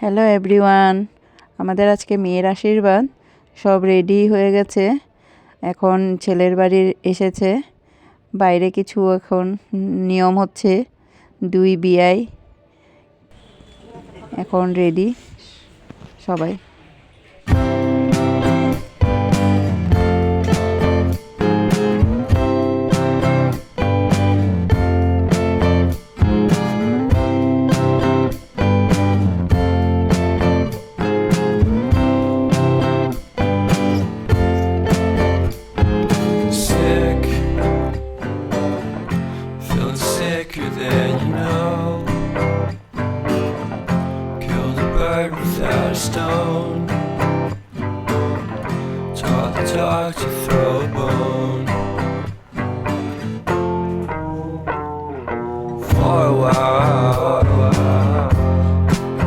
Hello everyone আমাদের আজকে মেয়ের আশীর্বাদ। সব রেডি হয়ে গেছে। এখন ছেলের বাড়ির এসেছে। বাইরে কিছু এখন নিয়ম হচ্ছে। দুই বিয়াই। এখন রেডি সবাই। Sicker than you know. Killed a bird without a stone. Taught the dog to throw a bone. For a while,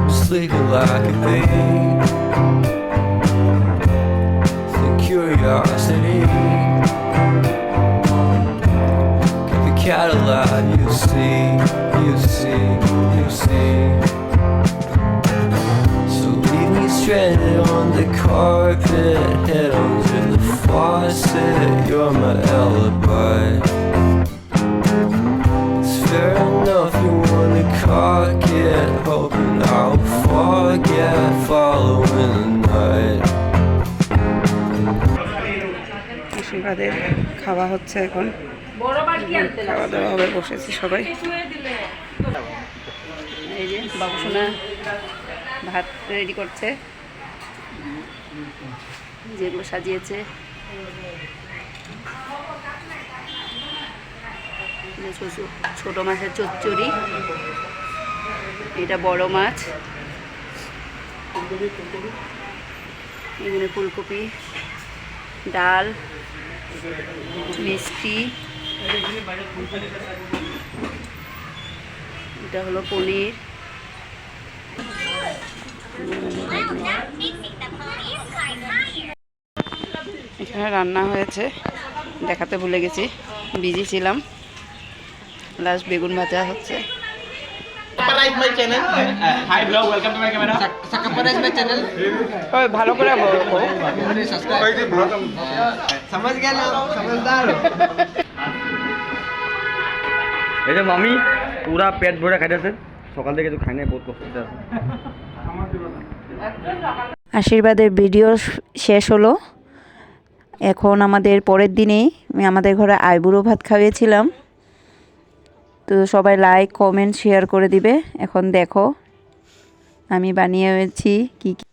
sleeping like a babe. The curiosity. see, you see, you see. So leave me stranded on the carpet, head under the faucet. You're my alibi. It's fair enough, you wanna cock it, hoping I'll forget, following the night. আশীর্বাদের খাওয়া হচ্ছে এখন খাওয়া দাওয়া হবে বসেছি সবাই। এই যে বাবুসোনা ভাত রেডি করছে। যেগুলো সাজিয়েছে। ছোট- মাছের চচ্চড়ি। এটা বড় মাছ। এখানে ফুলকপি ডাল মিষ্টি। এটা হলো পনির। এখানে রান্না হয়েছে দেখাতে ভুলে গেছি বিজি ছিলাম। লাস্ট বেগুন ভাজা হচ্ছে। channel. Uh, hi এই যে মামি, পুরা পেট ভরে খাইতেছে সকাল থেকে কিছু খাই নাই, বহুত কষ্ট আশীর্বাদের ভিডিও শেষ হলো। এখন আমাদের পরের দিনেই আমি আমাদের ঘরে আইবুড়ো ভাত খাইয়েছিলাম। তো সবাই লাইক কমেন্ট শেয়ার করে দিবে। এখন দেখো, আমি বানিয়েছি কি কি